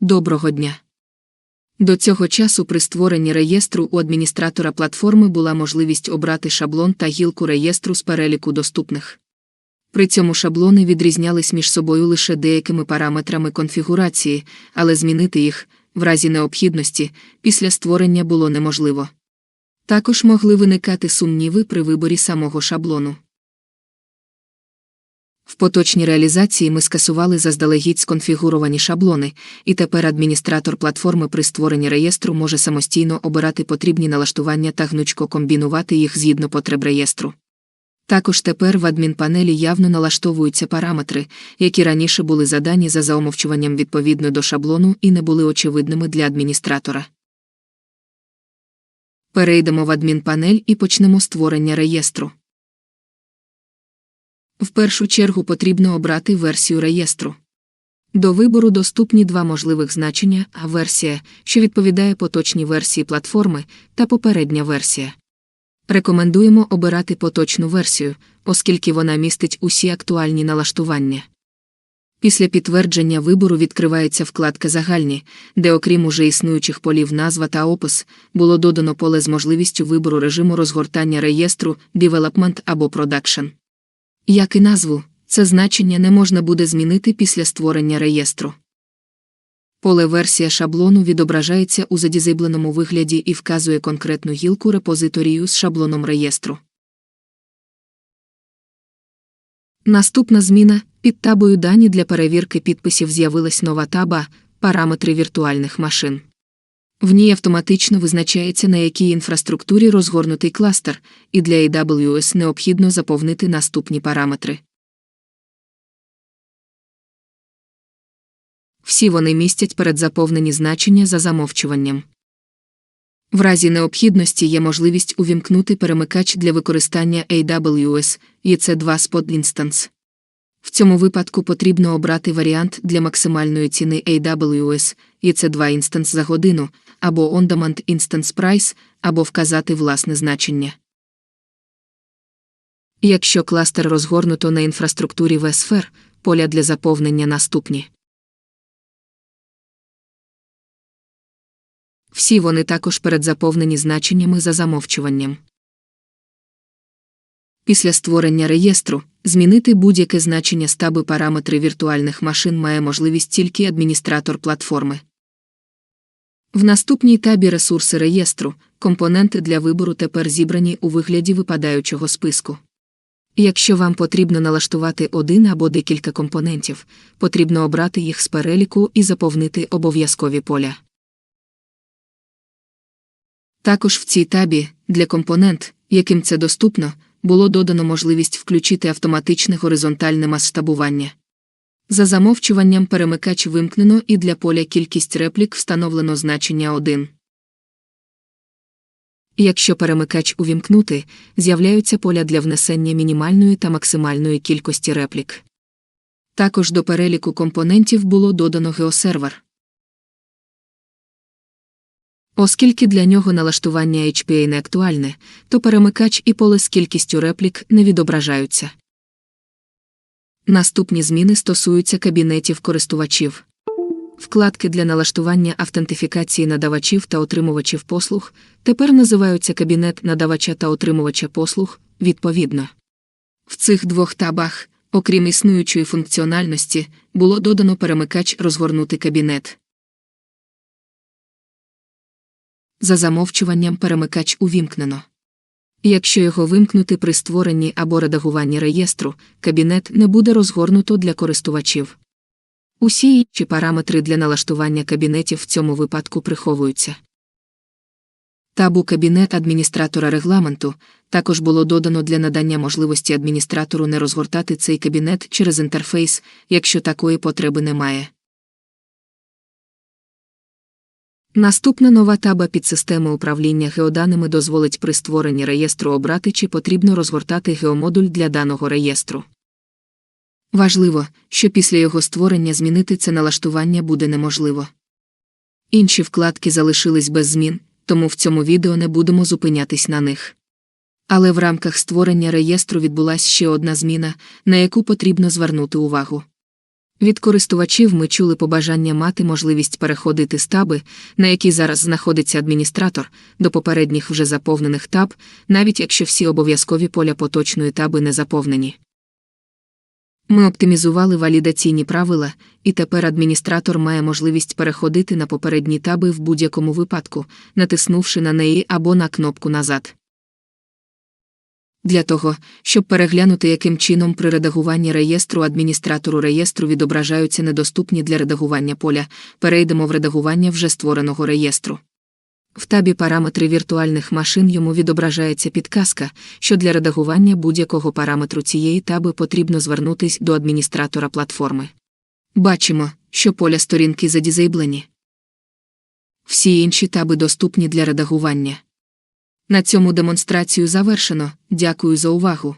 Доброго дня. До цього часу при створенні реєстру у адміністратора платформи була можливість обрати шаблон та гілку реєстру з переліку доступних. При цьому шаблони відрізнялись між собою лише деякими параметрами конфігурації, але змінити їх, в разі необхідності, після створення було неможливо. Також могли виникати сумніви при виборі самого шаблону. В поточній реалізації ми скасували заздалегідь сконфігуровані шаблони, і тепер адміністратор платформи при створенні реєстру може самостійно обирати потрібні налаштування та гнучко комбінувати їх згідно потреб реєстру. Також тепер в адмінпанелі явно налаштовуються параметри, які раніше були задані за заумовчуванням відповідно до шаблону і не були очевидними для адміністратора. Перейдемо в адмінпанель і почнемо створення реєстру. В першу чергу потрібно обрати версію реєстру. До вибору доступні два можливих значення: а версія, що відповідає поточній версії платформи, та попередня версія. Рекомендуємо обирати поточну версію, оскільки вона містить усі актуальні налаштування. Після підтвердження вибору відкривається вкладка Загальні, де, окрім уже існуючих полів назва та опис, було додано поле з можливістю вибору режиму розгортання реєстру Development або Production. Як і назву, це значення не можна буде змінити після створення реєстру. Поле версія шаблону відображається у задізибленому вигляді і вказує конкретну гілку репозиторію з шаблоном реєстру. Наступна зміна під табою Дані для перевірки підписів з'явилась нова таба Параметри віртуальних машин. В ній автоматично визначається, на якій інфраструктурі розгорнутий кластер, і для AWS необхідно заповнити наступні параметри. Всі вони містять передзаповнені значення за замовчуванням. В разі необхідності є можливість увімкнути перемикач для використання AWS EC2 Spot Instance. В цьому випадку потрібно обрати варіант для максимальної ціни AWS EC2 Instance за годину, або On-Demand Instance Price, або вказати власне значення. Якщо кластер розгорнуто на інфраструктурі vSphere, поля для заповнення наступні. Всі вони також передзаповнені значеннями за замовчуванням. Після створення реєстру змінити будь-яке значення стаби параметри віртуальних машин має можливість тільки адміністратор платформи. В наступній табі ресурси реєстру компоненти для вибору тепер зібрані у вигляді випадаючого списку. Якщо вам потрібно налаштувати один або декілька компонентів, потрібно обрати їх з переліку і заповнити обов'язкові поля. Також в цій табі для компонент, яким це доступно, було додано можливість включити автоматичне горизонтальне масштабування. За замовчуванням перемикач вимкнено і для поля кількість реплік встановлено значення 1. Якщо перемикач увімкнути, з'являються поля для внесення мінімальної та максимальної кількості реплік. Також до переліку компонентів було додано геосервер. Оскільки для нього налаштування HPA не актуальне, то перемикач і поле з кількістю реплік не відображаються. Наступні зміни стосуються кабінетів користувачів. Вкладки для налаштування автентифікації надавачів та отримувачів послуг тепер називаються кабінет надавача та отримувача послуг відповідно. В цих двох табах, окрім існуючої функціональності, було додано перемикач розгорнути кабінет. За замовчуванням перемикач увімкнено. Якщо його вимкнути при створенні або редагуванні реєстру, кабінет не буде розгорнуто для користувачів. Усі інші параметри для налаштування кабінетів в цьому випадку приховуються. Табу кабінет адміністратора регламенту також було додано для надання можливості адміністратору не розгортати цей кабінет через інтерфейс, якщо такої потреби немає. Наступна нова таба підсистеми управління геоданими дозволить при створенні реєстру обрати, чи потрібно розгортати геомодуль для даного реєстру. Важливо, що після його створення змінити це налаштування буде неможливо. Інші вкладки залишились без змін, тому в цьому відео не будемо зупинятись на них. Але в рамках створення реєстру відбулася ще одна зміна, на яку потрібно звернути увагу. Від користувачів ми чули побажання мати можливість переходити з таби, на якій зараз знаходиться адміністратор, до попередніх вже заповнених таб, навіть якщо всі обов'язкові поля поточної таби не заповнені. Ми оптимізували валідаційні правила, і тепер адміністратор має можливість переходити на попередні таби в будь-якому випадку, натиснувши на неї або на кнопку назад. Для того, щоб переглянути, яким чином при редагуванні реєстру адміністратору реєстру відображаються недоступні для редагування поля, перейдемо в редагування вже створеного реєстру. В табі параметри віртуальних машин йому відображається підказка, що для редагування будь-якого параметру цієї таби потрібно звернутись до адміністратора платформи. Бачимо, що поля сторінки задізейблені. Всі інші таби доступні для редагування. На цьому демонстрацію завершено. Дякую за увагу.